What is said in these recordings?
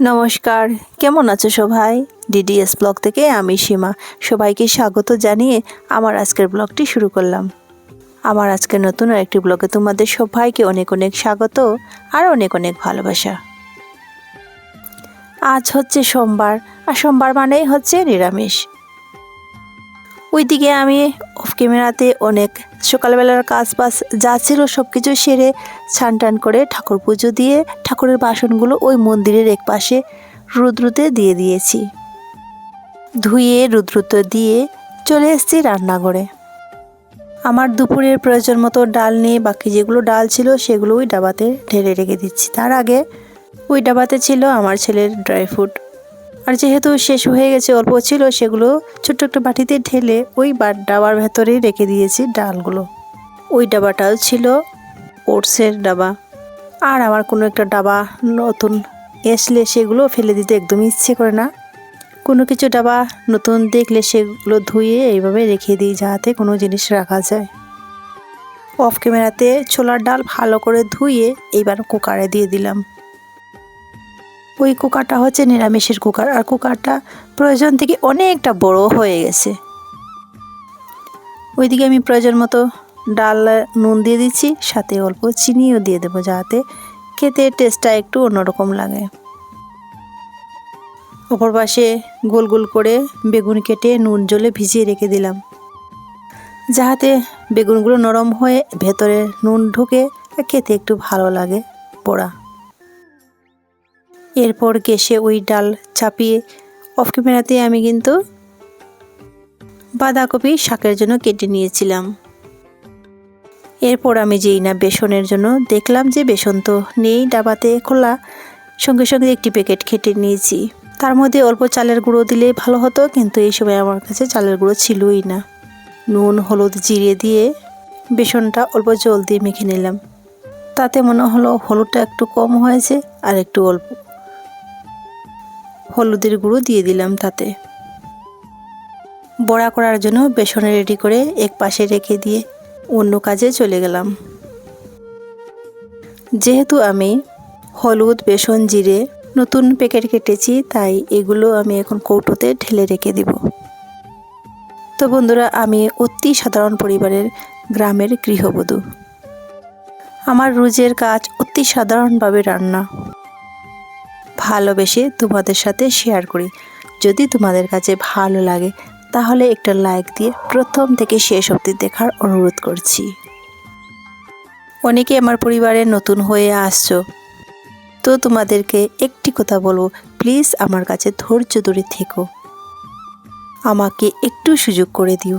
নমস্কার। কেমন আছো সবাই? ডিডিএস ব্লগ থেকে আমি সীমা। সবাইকে স্বাগত জানিয়ে আমার আজকের ব্লগটি শুরু করলাম। আমার আজকের নতুন একটি ব্লগে তোমাদের সবাইকে অনেক অনেক স্বাগত আর অনেক অনেক ভালোবাসা। আজ হচ্ছে সোমবার, আর সোমবার মানেই হচ্ছে নিরামিষ। ওইদিকে আমি অফ ক্যামেরাতে অনেক সকালবেলার কাজ বাজ যা ছিল সব কিছু সেরে স্নান টান করে ঠাকুর পুজো দিয়ে ঠাকুরের বাসনগুলো ওই মন্দিরের এক পাশে রুদ্রুতে দিয়ে দিয়েছি। ধুয়ে রুদ্রুতে দিয়ে চলে এসেছি রান্নাঘরে। আমার দুপুরের প্রয়োজন মতো ডাল নিয়ে বাকি যেগুলো ডাল ছিল সেগুলো ওই ডাবাতে ঢেলে রেখে দিচ্ছি। তার আগে ওই ডাবাতে ছিল আমার ছেলের ড্রাই ফ্রুট আর যেহেতু শেষ হয়ে গেছে, অল্প ছিল, সেগুলো ছোট্ট একটা বাটিতে ঢেলে ওই ডাবার ভেতরেই রেখে দিয়েছি ডালগুলো। ওই ডাবাটাও ছিল ওটসের ডাবা। আর আমার কোনো একটা ডাবা নতুন এসলে সেগুলো ফেলে দিতে একদম ইচ্ছে করে না। কোনো কিছু ডাবা নতুন দেখলে সেগুলো ধুয়ে এইভাবে রেখে দিই যাতে কোনো জিনিস রাখা যায়। অফ ক্যামেরাতে ছোলার ডাল ভালো করে ধুয়ে এইবার কুকারে দিয়ে দিলাম। ওই কুকারটা হচ্ছে নিরামিষের কুকার। আর কুকারটা প্রয়োজন থেকে অনেকটা বড় হয়ে গেছে। ওইদিকে আমি প্রয়োজন মতো ডাল, নুন দিয়ে দিচ্ছি, সাথে অল্প চিনিও দিয়ে দেবো যাতে খেতে টেস্টটা একটু অন্যরকম লাগে। অপর পাশে গোল গোল করে বেগুন কেটে নুন জলে ভিজিয়ে রেখে দিলাম। যাতে বেগুনগুলো নরম হয়ে ভেতরে নুন ঢুকে খেতে একটু ভালো লাগে পোড়া। এরপর গ্যাসে ওই ডাল চাপিয়ে অফ ক্যামেরাতে আমি কিন্তু বাঁধাকপি শাকের জন্য কেটে নিয়েছিলাম। এরপর আমি যেই না বেসনের জন্য দেখলাম যে বেসন তো নেই, ডাবাতে খোলা, সঙ্গে সঙ্গে একটি প্যাকেট কেটে নিয়েছি। তার মধ্যে অল্প চালের গুঁড়ো দিলে ভালো হতো, কিন্তু এই সময় আমার কাছে চালের গুঁড়ো ছিলই না। নুন, হলুদ জিরে দিয়ে বেসনটা অল্প জল দিয়ে মেখে নিলাম। তাতে মনে হলো হলুদটা একটু কম হয়েছে আর একটু অল্প। হলুদের গুঁড়ো দিয়ে দিলাম তাতে। বড়া করার জন্য বেসনে রেডি করে এক পাশে রেখে দিয়ে অন্য কাজে চলে গেলাম। যেহেতু আমি হলুদ, বেসন, জিরে নতুন প্যাকেট কেটেছি, তাই এগুলো আমি এখন কৌটোতে ঢেলে রেখে দিব। তো বন্ধুরা, আমি অতি সাধারণ পরিবারের গ্রামের গৃহবধূ। আমার রোজের কাজ অতি সাধারণভাবে রান্না। ভালোবেসে তোমাদের সাথে শেয়ার করি। যদি তোমাদের কাছে ভালো লাগে, তাহলে একটা লাইক দিয়ে প্রথম থেকে শেষ অবধি দেখার অনুরোধ করছি। অনেকে আমার পরিবারে নতুন হয়ে আসছো, তো তোমাদেরকে একটি কথা বলব প্লিজ আমার কাছে ধৈর্য ধরে থেকো। আমাকে একটু সুযোগ করে দিও,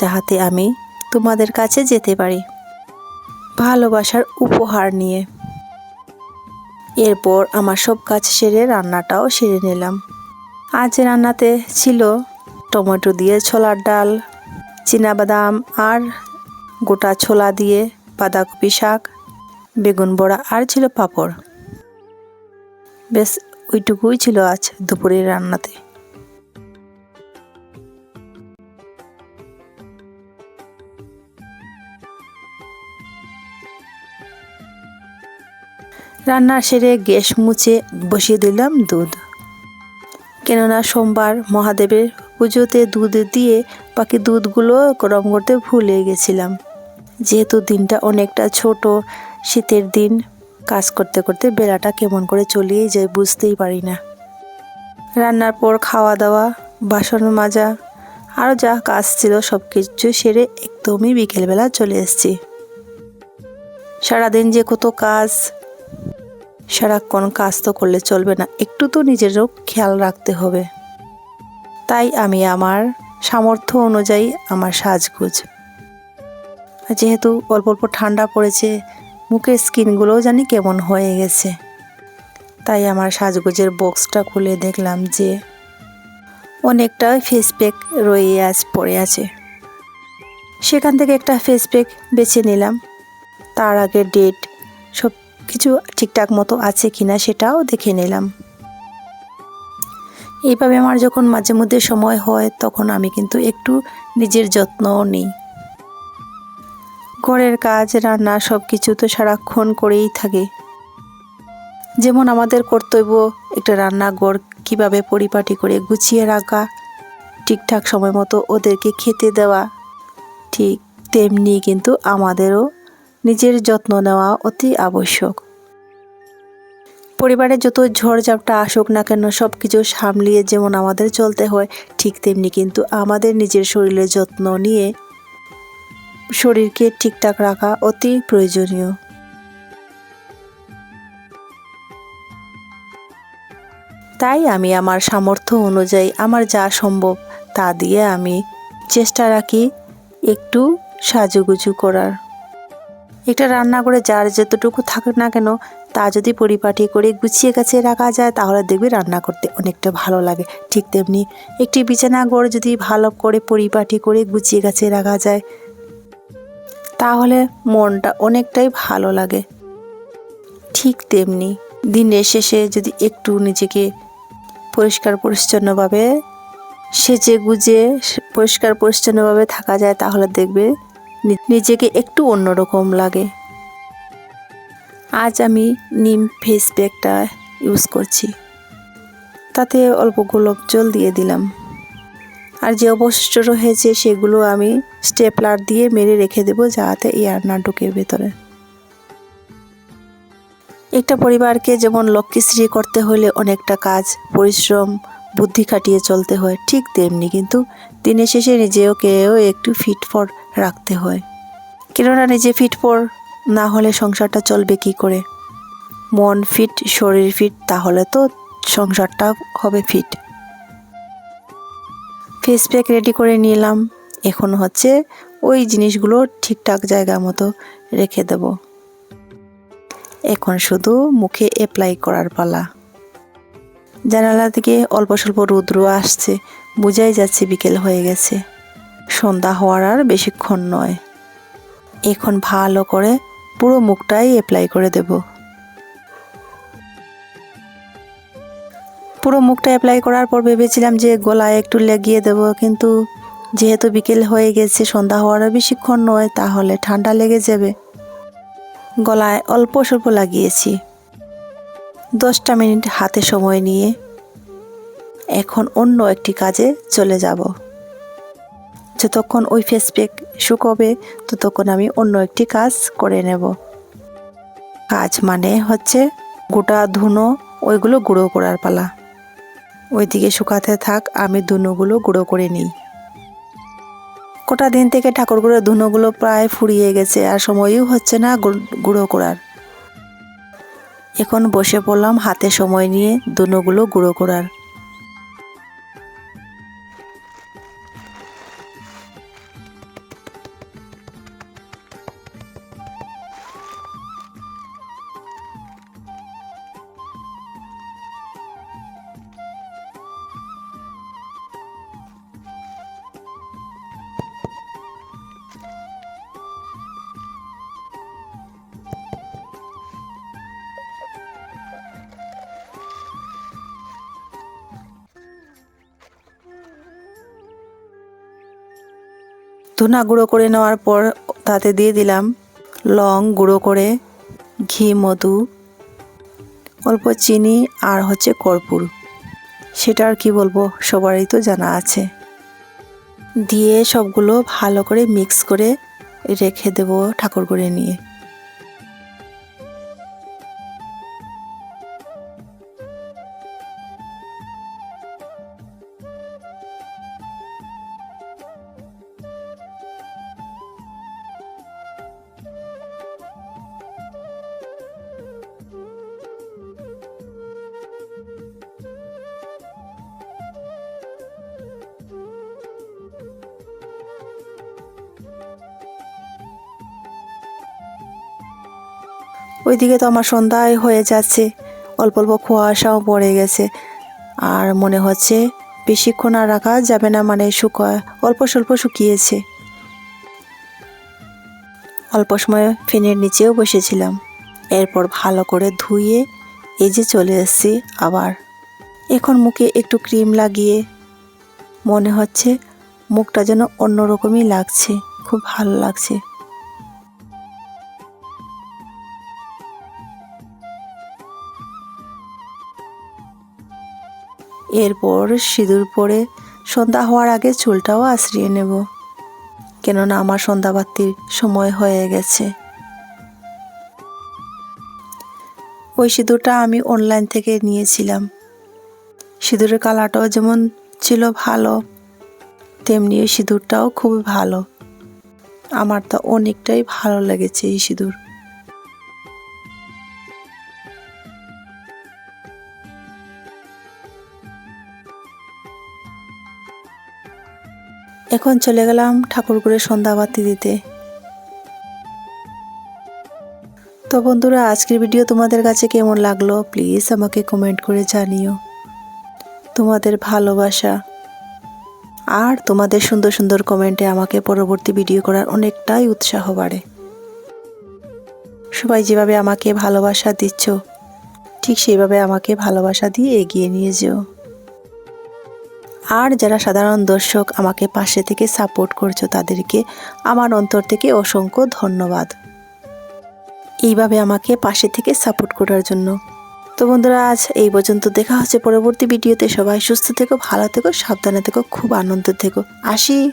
যাহাতে আমি তোমাদের কাছে যেতে পারি। ভালোবাসার উপহার নিয়ে। এরপর আমার সব কাজ সেরে রান্নাটাও সেরে নিলাম। আজ রান্নাতে ছিল টমেটো দিয়ে ছোলার ডাল বাদাম আর গোটা ছোলা দিয়ে বাঁধাকপি শাক, বেগুন বড়া আর ছিল পাঁপড়। বেশ ওইটুকুই ছিল আজ দুপুরের রান্নাতে। রান্না সেরে গ্যাস মুছে বসিয়ে দিলাম দুধ। কেননা সোমবার মহাদেবের পুজোতে দুধ দিয়ে বাকি দুধগুলো গরম করতে ভুলে গেছিলাম। যেহেতু দিনটা অনেকটা ছোট, শীতের দিন, কাজ করতে করতে বেলাটা কেমন করে চলিয়ে যায় বুঝতেই পারি না। রান্নার পর খাওয়া দাওয়া, বাসন মাজা আরও যা কাজ ছিল সব কিছু সেরে একদমই বিকেলবেলা চলে এসেছি। সারাদিন যে কত কাজ সারাক্ষণ কাজ তো করলে চলবে না, একটু তো নিজেরও খেয়াল রাখতে হবে। তাই আমি আমার সামর্থ্য অনুযায়ী আমার সাজগুজ। যেহেতু অল্প অল্প ঠান্ডা পড়েছে, মুখের স্কিনগুলোও জানি কেমন হয়ে গেছে। তাই আমার সাজগোজের বক্সটা খুলে দেখলাম যে অনেকটা ফেস প্যাক রয়ে আজ পড়ে আছে। সেখান থেকে একটা ফেস প্যাক বেছে নিলাম। তার আগে ডেট সব কিছু ঠিকঠাক মতো আছে কিনা সেটাও দেখে নিলাম। এইভাবে আমার যখন মাঝে মধ্যে সময় হয়, তখন আমি কিন্তু একটু নিজের যত্নও নিই। ঘরের কাজ, রান্না সব কিছু তো সারাক্ষণ করেই থাকে। যেমন আমাদের কর্তব্য একটা রান্নাঘর কীভাবে পরিপাটি করে গুছিয়ে রাখা, ঠিকঠাক সময় মতো ওদেরকে খেতে দেওয়া, ঠিক তেমনি কিন্তু আমাদেরও নিজের যত্ন নেওয়া অতি আবশ্যক। পরিবারে যত ঝড়ঝাপটা আসুক না কেন সব কিছু সামলিয়ে যেমন আমাদের চলতে হয়, ঠিক তেমনি কিন্তু আমাদের নিজের শরীরের যত্ন নিয়ে শরীরকে ঠিকঠাক রাখা অতি প্রয়োজনীয়। তাই আমি আমার সামর্থ্য অনুযায়ী আমার যা সম্ভব তা দিয়ে আমি চেষ্টা রাখি একটু সাজুগুজু করার। একটা রান্না করে যার যতটুকু থাকুক না কেন, তা যদি পরিপাটি করে গুছিয়ে গাছিয়ে রাখা যায়, তাহলে দেখবি রান্না করতে অনেকটা ভালো লাগে। ঠিক তেমনি একটি বিছানা গড় যদি ভালো করে পরিপাটি করে গুছিয়ে গাছিয়ে রাখা যায়, তাহলে মনটা অনেকটাই ভালো লাগে। ঠিক তেমনি দিনের শেষে যদি একটু নিজেকে পরিষ্কার পরিচ্ছন্নভাবে সেজে গুজে পরিষ্কার পরিচ্ছন্নভাবে থাকা যায়, তাহলে দেখবে নিজেকে একটু অন্যরকম লাগে। আজ আমি নিম ফেস প্যাকটা ইউজ করছি। তাতে অল্প গোলাপ জল দিয়ে দিলাম। আর যে অবশিষ্ট রয়েছে সেগুলো আমি স্টেপলার দিয়ে মেরে রেখে দেবো যাতে এয়ার না ঢোকে ভেতরে। একটা পরিবারকে যেমন লক্ষ্মীশ্রী করতে হলে অনেকটা কাজ, পরিশ্রম, বুদ্ধি খাটিয়ে চলতে হয়, ঠিক তেমনি কিন্তু দিনের শেষে নিজেও কেউ একটু ফিট ফর রাখতে হয়। কেননা নিজে ফিট ফর না হলে সংসারটা চলবে কি করে? মন ফিট শরীর ফিট তাহলে তো সংসারটা হবে ফিট ফেস প্যাক রেডি করে নিলাম। এখন হচ্ছে ওই জিনিসগুলো ঠিকঠাক জায়গা মতো রেখে দেব। এখন শুধু মুখে অ্যাপ্লাই করার পালা। জানালা থেকে অল্প স্বল্প রৌদ্র আসছে, বোঝাই যাচ্ছে বিকেল হয়ে গেছে। সন্ধ্যা হওয়ার আর বেশিক্ষণ নয়। এখন ভালো করে পুরো মুখটাই অ্যাপ্লাই করে দেব। পুরো মুখটা অ্যাপ্লাই করার পর ভেবেছিলাম যে গলায় একটু লাগিয়ে দেব, কিন্তু যেহেতু বিকেল হয়ে গেছে, সন্ধ্যা হওয়ার আর বেশিক্ষণ নয়, তাহলে ঠান্ডা লেগে যাবে। গলায় অল্প স্বল্প লাগিয়েছি। দশটা মিনিট হাতে সময় নিয়ে এখন অন্য একটি কাজে চলে যাব। যতক্ষণ ওই ফেস প্যাক শুকোবে ততক্ষণ আমি অন্য একটি কাজ করে নেব। কাজ মানে হচ্ছে গোটা ধুনো ওইগুলো গুঁড়ো করার পালা। ওইদিকে শুকাতে থাক, আমি ধুনোগুলো গুঁড়ো করে নিই। কটা দিন থেকে ঠাকুরগুলোর ধুনোগুলো প্রায় ফুরিয়ে গেছে, আর সময়ও হচ্ছে না গুঁড়ো করার। এখন বসে পড়লাম হাতে সময় নিয়ে ধুনোগুলো গুঁড়ো করার। ধুনা গুঁড়ো করে নেওয়ার পর তাতে দিয়ে দিলাম লং গুঁড়ো করে ঘি, মধু, অল্প চিনি আর হচ্ছে কর্পূর। সেটা আর কী বলব, সবারই তো জানা আছে। দিয়ে সবগুলো ভালো করে মিক্স করে রেখে দেবো ঠাকুর করে নিয়ে। ওইদিকে তো আমার সন্ধ্যায় হয়ে যাচ্ছে। অল্প অল্প কুয়াশাও পড়ে গেছে। আর মনে হচ্ছে বেশিক্ষণ আর রাখা যাবে না মানে শুকা অল্প স্বল্প শুকিয়েছে। অল্প সময় ফ্যানের নিচেও বসেছিলাম। এরপর ভালো করে ধুয়ে এই যে চলে এসেছি আবার। এখন মুখে একটু ক্রিম লাগিয়ে মনে হচ্ছে মুখটা যেন অন্যরকমই লাগছে, খুব ভালো লাগছে। এরপর সিঁদুর পরে সন্ধ্যা হওয়ার আগে চুলটাও আশ্রিয়ে নেব। কেননা আমার সন্ধ্যাবাতির সময় হয়ে গেছে। ওই সিঁদুরটা আমি অনলাইন থেকে নিয়েছিলাম। সিঁদুরের কালারটাও যেমন ছিল ভালো, তেমনি এই সিঁদুরটাও খুবই ভালো। আমার তো অনেকটাই ভালো লেগেছে এই সিঁদুর। এখন চলে গেলাম ঠাকুরগুড়ে সন্ধ্যাবাতি দিতে। তো বন্ধুরা, আজকের ভিডিও তোমাদের কাছে কেমন লাগল? প্লিজ আমাকে কমেন্ট করে জানিও। তোমাদের ভালোবাসা আর তোমাদের সুন্দর সুন্দর কমেন্টে আমাকে পরবর্তী ভিডিও করার অনেকটাই উৎসাহ বাড়ে। সবাই যেভাবে আমাকে ভালোবাসা দিচ্ছ, ঠিক সেইভাবে আমাকে ভালোবাসা দিয়ে এগিয়ে নিয়ে যেও। আর যারা সাধারণ দর্শক আমাকে পাশে থেকে সাপোর্ট করছ তাদেরকে আমার অন্তর থেকে অসংখ্য ধন্যবাদ। এইভাবে আমাকে পাশে থেকে সাপোর্ট করার জন্য। তো বন্ধুরা, আজ এই পর্যন্ত দেখা হচ্ছে পরবর্তী ভিডিওতে। সবাই সুস্থ থেকো, ভালো থেকো, সাবধানে থেকো, খুব আনন্দ থেকো। আসি।